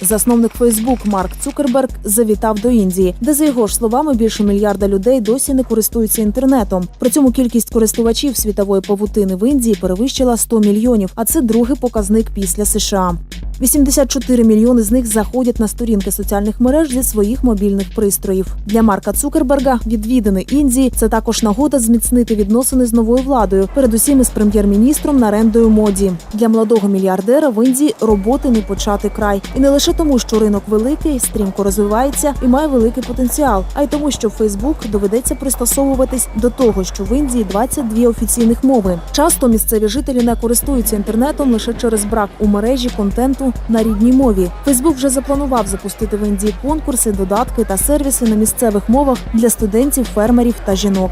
Засновник Фейсбук Марк Цукерберг завітав до Індії, де за його ж словами більше мільярда людей досі не користуються інтернетом. При цьому кількість користувачів світової павутини в Індії перевищила 100 мільйонів, а це другий показник після США. 84 мільйони з них заходять на сторінки соціальних мереж зі своїх мобільних пристроїв. Для Марка Цукерберга відвідини Індії це також нагода зміцнити відносини з новою владою, передусім із прем'єр-міністром Нарендою Моді. Для молодого мільярдера в Індії роботи не почати край, і не лише тому, що ринок великий, стрімко розвивається і має великий потенціал, а й тому, що Фейсбук доведеться пристосовуватись до того, що в Індії 22 офіційних мови. Часто місцеві жителі не користуються інтернетом лише через брак у мережі контенту на рідній мові. Фейсбук вже запланував запустити в Індії конкурси, додатки та сервіси на місцевих мовах для студентів, фермерів та жінок.